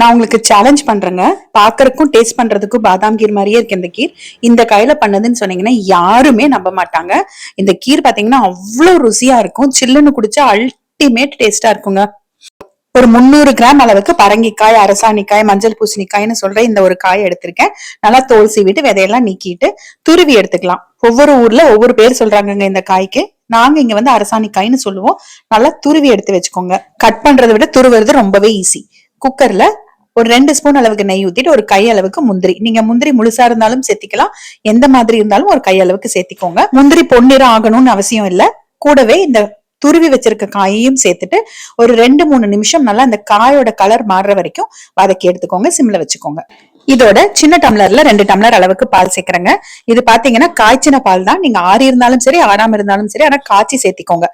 நான் உங்களுக்கு சேலஞ்ச் பண்றேங்க. பாக்குறதுக்கும் டேஸ்ட் பண்றதுக்கும் பாதாம் கீர் மாதிரியே இருக்கு இந்த கீர். இந்த கையில பண்ணதுன்னு சொன்னீங்கன்னா யாருமே நம்ப மாட்டாங்க. இந்த கீர் பாத்தீங்கன்னா அவ்வளவு ருசியா இருக்கும். சில்லுன்னு குடிச்சா அல்டிமேட் டேஸ்டா இருக்குங்க. ஒரு முந்நூறு கிராம் அளவுக்கு பரங்கிக்காய் அரசாணிக்காய் மஞ்சள் பூசணிக்காய்னு சொல்ற இந்த ஒரு காய் எடுத்திருக்கேன். நல்லா தோல் சீவிட்டு விதையெல்லாம் நீக்கிட்டு துருவி எடுத்துக்கலாம். ஒவ்வொரு ஊர்ல ஒவ்வொரு பேர் சொல்றாங்கங்க இந்த காய்க்கு. நாங்க இங்க வந்து அரசாணிக்காய்னு சொல்லுவோம். நல்லா துருவி எடுத்து வச்சுக்கோங்க. கட் பண்றதை விட துருவுறது ரொம்பவே ஈஸி குக்கர்ல ஒரு ரெண்டு ஸ்பூன் அளவுக்கு நெய் ஊத்திட்டு ஒரு கை அளவுக்கு முந்திரி. நீங்க முந்திரி முழுசா இருந்தாலும் சேர்த்திக்கலாம். எந்த மாதிரி இருந்தாலும் ஒரு கை அளவுக்கு சேர்த்திக்கோங்க. முந்திரி பொன்னிறம் ஆகணும்னு அவசியம் இல்ல. கூடவே இந்த துருவி வச்சிருக்க காயையும் சேர்த்துட்டு ஒரு ரெண்டு மூணு நிமிஷம் நல்லா அந்த காயோட கலர் மாறுற வரைக்கும் வதக்கி எடுத்துக்கோங்க. சிம்ல வச்சுக்கோங்க. இதோட சின்ன டம்ளர்ல ரெண்டு டம்ளர் அளவுக்கு பால் சேர்க்கறங்க. இது பாத்தீங்கன்னா காய்ச்சின பால் தான். நீங்க ஆறி இருந்தாலும் சரி ஆறாம இருந்தாலும் சரி ஆனா காய்ச்சி சேர்த்திக்கோங்க.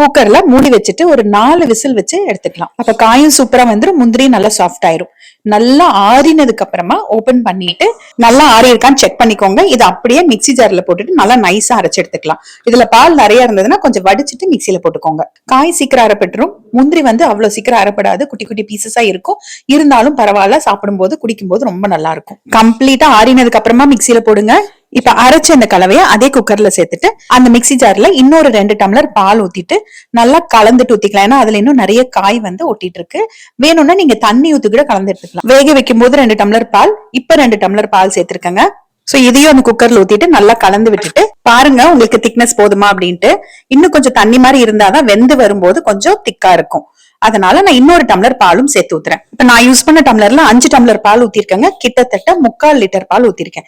குக்கர்ல மூடி வச்சுட்டு ஒரு நாலு விசில் வச்சு எடுத்துக்கலாம். அப்ப காயும் சூப்பரா வந்துடும் முந்திரியும் நல்லா சாஃப்ட் ஆயிரும். நல்லா ஆறினதுக்கு அப்புறமா ஓபன் பண்ணிட்டு நல்லா ஆறி இருக்கான்னு செக் பண்ணிக்கோங்க. இதை அப்படியே மிக்ஸி ஜார்ல போட்டுட்டு நல்லா நைஸா அரைச்சு எடுத்துக்கலாம். இதுல பால் நிறைய இருந்ததுன்னா கொஞ்சம் வடிச்சிட்டு மிக்சியில போட்டுக்கோங்க. காய் சீக்கிரம் அரைப்பட்டுரும். முந்திரி வந்து அவ்வளவு சீக்கிரம் அரைப்படாது. குட்டி குட்டி பீசஸா இருக்கும். இருந்தாலும் பரவாயில்ல சாப்பிடும்போது குடிக்கும்போது ரொம்ப நல்லா இருக்கும். கம்ப்ளீட்டா ஆறினதுக்கு அப்புறமா மிக்சியில போடுங்க. இப்ப அரைச்ச அந்த கலவையை அதே குக்கர்ல சேர்த்துட்டு அந்த மிக்ஸி ஜார்ல இன்னொரு ரெண்டு டம்ளர் பால் ஊத்திட்டு நல்லா கலந்துட்டு ஊத்திக்கலாம். ஏன்னா அதுல இன்னும் நிறைய காய் வந்து ஒட்டிட்டு இருக்கு வேணும்னா நீங்க தண்ணி ஊத்தி கூட கலந்து எடுத்துக்கலாம். வேக வைக்கும் போது ரெண்டு டம்ளர் பால் இப்ப ரெண்டு டம்ளர் பால் சேர்த்திருக்கேங்க. சோ இதையும் அந்த குக்கர்ல ஊத்திட்டு நல்லா கலந்து விட்டுட்டு பாருங்க உங்களுக்கு திக்னஸ் போதுமா அப்படின்ட்டு. இன்னும் கொஞ்சம் தண்ணி மாதிரி இருந்தாதான் வெந்து வரும்போது கொஞ்சம் திக்கா இருக்கும். அதனால நான் இன்னொரு டம்ளர் பாலும் சேர்த்து ஊத்துறேன். இப்ப நான் யூஸ் பண்ண டம்ளர்ல அஞ்சு டம்ளர் பால் ஊத்திருக்கேங்க. கிட்டத்தட்ட முக்கால் லிட்டர் பால் ஊத்திருக்கேன்.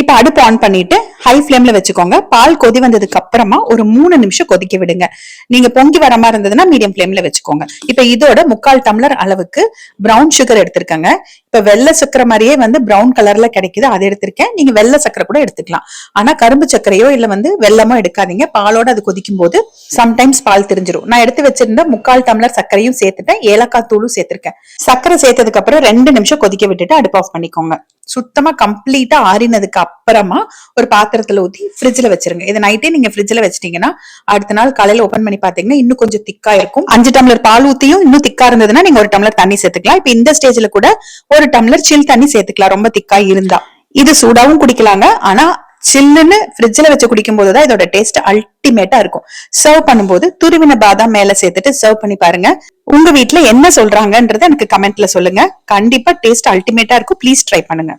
இப்ப அடுப்பு ஆன் பண்ணிட்டு ஹை ஃப்ளேம்ல வச்சுக்கோங்க. பால் கொதி வந்ததுக்கு அப்புறமா ஒரு மூணு நிமிஷம் கொதிக்க விடுங்க. நீங்க பொங்கி வர மாதிரி இருந்ததுன்னா மீடியம் ஃப்ளேம்ல வச்சுக்கோங்க. இப்ப இதோட முக்கால் டம்ளர் அளவுக்கு பிரவுன் சுகர் எடுத்திருக்கேங்க. இப்ப வெள்ளை சக்கரை மாதிரியே வந்து பிரவுன் கலர்ல கிடைக்குது அதை எடுத்திருக்கேன். நீங்க வெள்ளை சக்கரை கூட எடுத்துக்கலாம். ஆனா கரும்பு சக்கரையோ இல்ல வந்து வெள்ளமோ எடுக்காதீங்க. பாலோட அது கொதிக்கும் போது சம்டைம்ஸ் பால் தெரிஞ்சிடும் நான் எடுத்து வச்சிருந்த முக்கால் டம்ளர் சர்க்கரையும் சேர்த்துட்டேன். ஏலக்காய் தூளும் சேர்த்திருக்கேன். சர்க்கரை சேர்த்ததுக்கு அப்புறம் ரெண்டு நிமிஷம் கொதிக்க விட்டுட்டு அடுப்பு ஆஃப் பண்ணிக்கோங்க. சுத்தமா கம்ப்ளீட்டா ஆறினதுக்கு அப்புறமா ஒரு பாத்திரத்துல ஊத்தி ஃப்ரிட்ஜ்ல வச்சிருங்க. இதை நைட்டே நீங்க ஃப்ரிட்ஜ்ல வச்சிட்டீங்கன்னா அடுத்த நாள் காலையில ஓபன் பண்ணி பாத்தீங்கன்னா இன்னும் கொஞ்சம் திக்கா இருக்கும். அஞ்சு டம்ளர் பால் ஊத்தியும் இன்னும் திக்கா இருந்ததுன்னா நீங்க ஒரு டம்ளர் தண்ணி சேர்த்துக்கலாம். இப்ப இந்த ஸ்டேஜ்ல கூட ஒரு டம்ளர் சில் தண்ணி சேர்த்துக்கலாம். ரொம்ப திக்கா இருந்தா. இது சூடாவும் குடிக்கலாங்க. ஆனா சில்லுன்னு ஃப்ரிட்ஜ்ல வச்சு குடிக்கும் போதுதான் இதோட டேஸ்ட் அல்டிமேட்டா இருக்கும். சர்வ் பண்ணும்போது துருவின பாதாம் மேல சேர்த்துட்டு சர்வ் பண்ணி பாருங்க. உங்க வீட்ல என்ன சொல்றாங்கன்றத எனக்கு கமெண்ட்ல சொல்லுங்க. கண்டிப்பா டேஸ்ட் அல்டிமேட்டா இருக்கும். ப்ளீஸ் ட்ரை பண்ணுங்க.